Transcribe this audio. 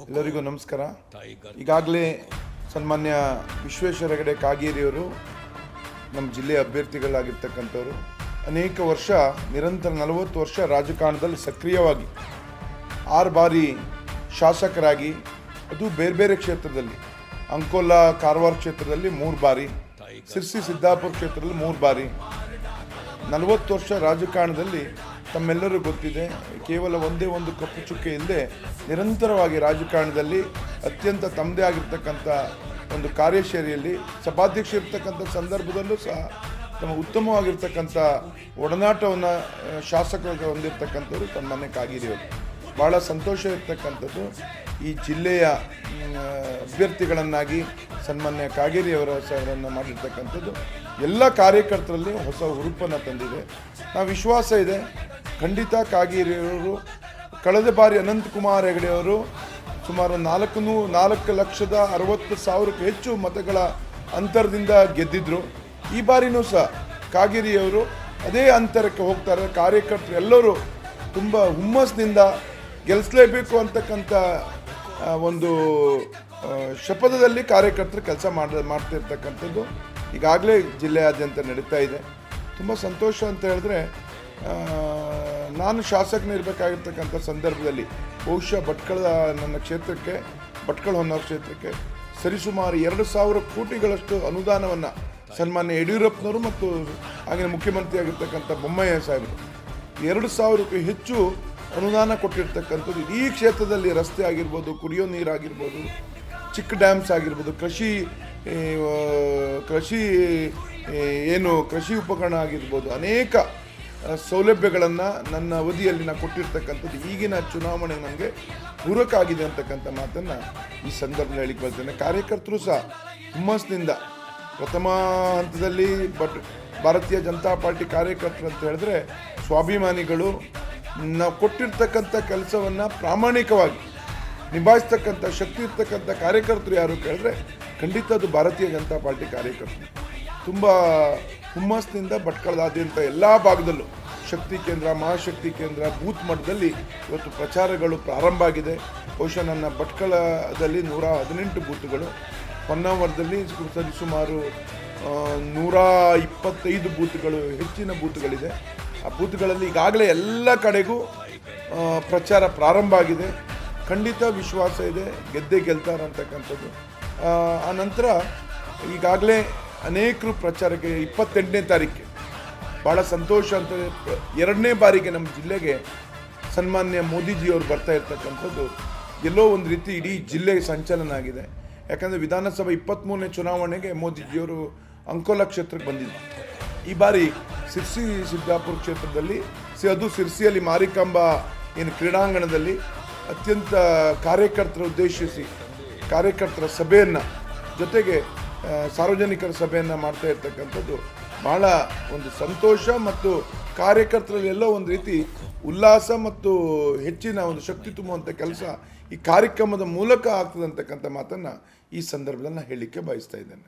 ಎಲ್ಲರಿಗೂ ನಮಸ್ಕಾರ. ಈಗಾಗಲೇ ಸನ್ಮಾನ್ಯ ವಿಶ್ವೇಶ್ವರ ಹೆಗಡೆ ಕಾಗೇರಿಯವರು ನಮ್ಮ ಜಿಲ್ಲೆಯ ಅಭ್ಯರ್ಥಿಗಳಾಗಿರ್ತಕ್ಕಂಥವ್ರು. ಅನೇಕ ವರ್ಷ ನಿರಂತರ ನಲವತ್ತು ವರ್ಷ ರಾಜಕಾರಣದಲ್ಲಿ ಸಕ್ರಿಯವಾಗಿ ಆರು ಬಾರಿ ಶಾಸಕರಾಗಿ ಅದು ಬೇರೆ ಬೇರೆ ಕ್ಷೇತ್ರದಲ್ಲಿ ಅಂಕೋಲಾ ಕಾರವಾರ ಕ್ಷೇತ್ರದಲ್ಲಿ ಮೂರು ಬಾರಿ ಸಿರ್ಸಿ ಸಿದ್ದಾಪುರ ಕ್ಷೇತ್ರದಲ್ಲಿ ಮೂರು ಬಾರಿ. ನಲವತ್ತು ವರ್ಷ ರಾಜಕಾರಣದಲ್ಲಿ ತಮ್ಮೆಲ್ಲರೂ ಗೊತ್ತಿದೆ, ಕೇವಲ ಒಂದೇ ಒಂದು ಕಪ್ಪು ಚುಕ್ಕೆ ಇಲ್ಲದೆ ನಿರಂತರವಾಗಿ ರಾಜಕಾರಣದಲ್ಲಿ ಅತ್ಯಂತ ತಮ್ಮದೇ ಆಗಿರ್ತಕ್ಕಂಥ ಒಂದು ಕಾರ್ಯಶೈಲಿಯಲ್ಲಿ, ಸಭಾಧ್ಯಕ್ಷ ಇರ್ತಕ್ಕಂಥ ಸಂದರ್ಭದಲ್ಲೂ ಸಹ ತಮ್ಮ ಉತ್ತಮವಾಗಿರ್ತಕ್ಕಂಥ ಒಡನಾಟವನ್ನು ಶಾಸಕರು ಹೊಂದಿರತಕ್ಕಂಥವ್ರು ತಮ್ಮನೆ ಕಾಗಿರಿಯವರು ಭಾಳ ಸಂತೋಷ ಇರ್ತಕ್ಕಂಥದ್ದು ಈ ಜಿಲ್ಲೆಯ ಅಭ್ಯರ್ಥಿಗಳನ್ನಾಗಿ ಸನ್ಮಾನ್ಯ ಕಾಗೇರಿಯವರ ಅವರನ್ನು ಮಾಡಿರ್ತಕ್ಕಂಥದ್ದು. ಎಲ್ಲ ಕಾರ್ಯಕರ್ತರಲ್ಲಿ ಹೊಸ ಹುರುಪನ್ನು ತಂದಿದೆ. ನಾವು ವಿಶ್ವಾಸ ಇದೆ ಖಂಡಿತ ಕಾಗೇರಿಯವರು ಕಳೆದ ಬಾರಿ ಅನಂತಕುಮಾರ್ ಹೆಗಡೆಯವರು ಸುಮಾರು ನಾಲ್ಕು ನೂ ನಾಲ್ಕು ಲಕ್ಷದ ಅರವತ್ತು ಸಾವಿರಕ್ಕೂ ಹೆಚ್ಚು ಮತಗಳ ಅಂತರದಿಂದ ಗೆದ್ದಿದ್ರು. ಈ ಬಾರಿನೂ ಸಹ ಕಾಗೇರಿಯವರು ಅದೇ ಅಂತರಕ್ಕೆ ಹೋಗ್ತಾರೆ. ಕಾರ್ಯಕರ್ತರು ಎಲ್ಲರೂ ತುಂಬ ಹುಮ್ಮಸ್ಸಿನಿಂದ ಗೆಲ್ಲಿಸಲೇಬೇಕು ಅಂತಕ್ಕಂಥ ಒಂದು ಶಪಥದಲ್ಲಿ ಕಾರ್ಯಕರ್ತರು ಕೆಲಸ ಮಾಡ, ಮಾಡ್ತಿರ್ತಕ್ಕಂಥದ್ದು ಈಗಾಗಲೇ ಜಿಲ್ಲೆಯಾದ್ಯಂತ ನಡೀತಾ ಇದೆ. ತುಂಬ ಸಂತೋಷ ಅಂತ ಹೇಳಿದ್ರೆ ನಾನು ಶಾಸಕನಿರಬೇಕಾಗಿರ್ತಕ್ಕಂಥ ಸಂದರ್ಭದಲ್ಲಿ ಬಹುಶಃ ಭಟ್ಕಳ ನನ್ನ ಕ್ಷೇತ್ರಕ್ಕೆ, ಭಟ್ಕಳ ಹೊನ್ನಾವರ ಕ್ಷೇತ್ರಕ್ಕೆ ಸರಿಸುಮಾರು ಎರಡು ಸಾವಿರ ಕೋಟಿಗಳಷ್ಟು ಅನುದಾನವನ್ನು ಸನ್ಮಾನ್ಯ ಯಡಿಯೂರಪ್ಪನವರು ಮತ್ತು ಆಗಿನ ಮುಖ್ಯಮಂತ್ರಿ ಆಗಿರ್ತಕ್ಕಂಥ ಬೊಮ್ಮಯ್ಯ ಸಾಹೇಬರು. ಎರಡು ಸಾವಿರಕ್ಕೂ ಹೆಚ್ಚು ಅನುದಾನ ಕೊಟ್ಟಿರ್ತಕ್ಕಂಥದ್ದು ಇಡೀ ಕ್ಷೇತ್ರದಲ್ಲಿ ರಸ್ತೆ ಆಗಿರ್ಬೋದು, ಕುಡಿಯೋ ನೀರಾಗಿರ್ಬೋದು ಚಿಕ್ಕ ಡ್ಯಾಮ್ಸ್ ಆಗಿರ್ಬೋದು, ಕೃಷಿ ಕೃಷಿ ಏನು ಕೃಷಿ ಉಪಕರಣ ಆಗಿರ್ಬೋದು, ಅನೇಕ ಸೌಲಭ್ಯಗಳನ್ನು ನನ್ನ ಅವಧಿಯಲ್ಲಿ ನಾನು ಕೊಟ್ಟಿರ್ತಕ್ಕಂಥದ್ದು ಈಗಿನ ಚುನಾವಣೆ ನನಗೆ ಪೂರಕ ಆಗಿದೆ ಅಂತಕ್ಕಂಥ ಮಾತನ್ನು ಈ ಸಂದರ್ಭದಲ್ಲಿ ಹೇಳಿಕ್ಕೆ ಬರ್ತೇನೆ. ಕಾರ್ಯಕರ್ತರು ಸಹ ಹುಮ್ಮಸ್ನಿಂದ ಪ್ರಥಮ ಹಂತದಲ್ಲಿ ಬಟ್ ಭಾರತೀಯ ಜನತಾ ಪಾರ್ಟಿ ಕಾರ್ಯಕರ್ತರು ಅಂತ ಹೇಳಿದ್ರೆ ಸ್ವಾಭಿಮಾನಿಗಳು ನಾವು ಕೊಟ್ಟಿರ್ತಕ್ಕಂಥ ಕೆಲಸವನ್ನು ಪ್ರಾಮಾಣಿಕವಾಗಿ ನಿಭಾಯಿಸ್ತಕ್ಕಂಥ ಶಕ್ತಿ ಇರ್ತಕ್ಕಂಥ ಕಾರ್ಯಕರ್ತರು ಯಾರು ಕೇಳಿದ್ರೆ ಖಂಡಿತ ಅದು ಭಾರತೀಯ ಜನತಾ ಪಾರ್ಟಿ ಕಾರ್ಯಕರ್ತರು. ತುಂಬ ಹುಮ್ಮಸ್ನಿಂದ ಭಟ್ಕಳದಾದ್ಯಂತ ಎಲ್ಲ ಭಾಗದಲ್ಲೂ ಶಕ್ತಿ ಕೇಂದ್ರ ಮಹಾಶಕ್ತಿ ಕೇಂದ್ರ ಬೂತ್ ಮಟ್ಟದಲ್ಲಿ ಇವತ್ತು ಪ್ರಚಾರಗಳು ಪ್ರಾರಂಭ ಆಗಿದೆ. ಬಹುಶಃ ನನ್ನ ಭಟ್ಕಳದಲ್ಲಿ ನೂರ ಹದಿನೆಂಟು ಬೂತ್ಗಳು. ಹೊನ್ನಾವರದಲ್ಲಿ ಸರಿಸುಮಾರು ನೂರ ಇಪ್ಪತ್ತೈದು ಬೂತ್ಗಳು ಹೆಚ್ಚಿನ ಬೂತ್ಗಳಿದೆ. ಆ ಬೂತ್ಗಳಲ್ಲಿ ಈಗಾಗಲೇ ಎಲ್ಲ ಕಡೆಗೂ ಪ್ರಚಾರ ಪ್ರಾರಂಭ ಆಗಿದೆ. ಖಂಡಿತ ವಿಶ್ವಾಸ ಇದೆ ಗೆದ್ದೆ ಗೆಲ್ತಾರೆ ಅಂತಕ್ಕಂಥದ್ದು. ಆ, ನಂತರ ಈಗಾಗಲೇ ಅನೇಕರು ಪ್ರಚಾರಕ್ಕೆ ಇಪ್ಪತ್ತೆಂಟನೇ ತಾರೀಕಿಗೆ ಭಾಳ ಸಂತೋಷ ಅಂತ ಎರಡನೇ ಬಾರಿಗೆ ನಮ್ಮ ಜಿಲ್ಲೆಗೆ ಸನ್ಮಾನ್ಯ ಮೋದಿಜಿಯವರು ಬರ್ತಾ ಇರ್ತಕ್ಕಂಥದ್ದು ಎಲ್ಲೋ ಒಂದು ರೀತಿ ಇಡೀ ಜಿಲ್ಲೆಗೆ ಸಂಚಲನ ಆಗಿದೆ. ಯಾಕಂದರೆ ವಿಧಾನಸಭೆ ಇಪ್ಪತ್ತ್ಮೂರನೇ ಚುನಾವಣೆಗೆ ಮೋದಿಜಿಯವರು ಅಂಕೋಲಾ ಕ್ಷೇತ್ರಕ್ಕೆ ಬಂದಿದ್ದರು ಈ ಬಾರಿ ಸಿರ್ಸಿ ಸಿದ್ದಾಪುರ ಕ್ಷೇತ್ರದಲ್ಲಿ ಸಿ ಅದು ಸಿರ್ಸಿಯಲ್ಲಿ ಮಾರಿಕಾಂಬ ಏನು ಕ್ರೀಡಾಂಗಣದಲ್ಲಿ ಅತ್ಯಂತ ಕಾರ್ಯಕರ್ತರ ಉದ್ದೇಶಿಸಿ ಕಾರ್ಯಕರ್ತರ ಸಭೆಯನ್ನು ಜೊತೆಗೆ ಸಾರ್ವಜನಿಕರ ಸಭೆಯನ್ನು ಮಾಡ್ತಾ ಇರ್ತಕ್ಕಂಥದ್ದು ಭಾಳ ಒಂದು ಸಂತೋಷ ಮತ್ತು ಕಾರ್ಯಕರ್ತರಲ್ಲಿ ಎಲ್ಲೋ ಒಂದು ರೀತಿ ಉಲ್ಲಾಸ ಮತ್ತು ಹೆಚ್ಚಿನ ಒಂದು ಶಕ್ತಿ ತುಂಬುವಂಥ ಕೆಲಸ ಈ ಕಾರ್ಯಕ್ರಮದ ಮೂಲಕ ಆಗ್ತದೆ ಅಂತಕ್ಕಂಥ ಮಾತನ್ನು ಈ ಸಂದರ್ಭದಲ್ಲಿ ನಾನು ಹೇಳಲಿಕ್ಕೆ ಬಯಸ್ತಾ ಇದ್ದೇನೆ.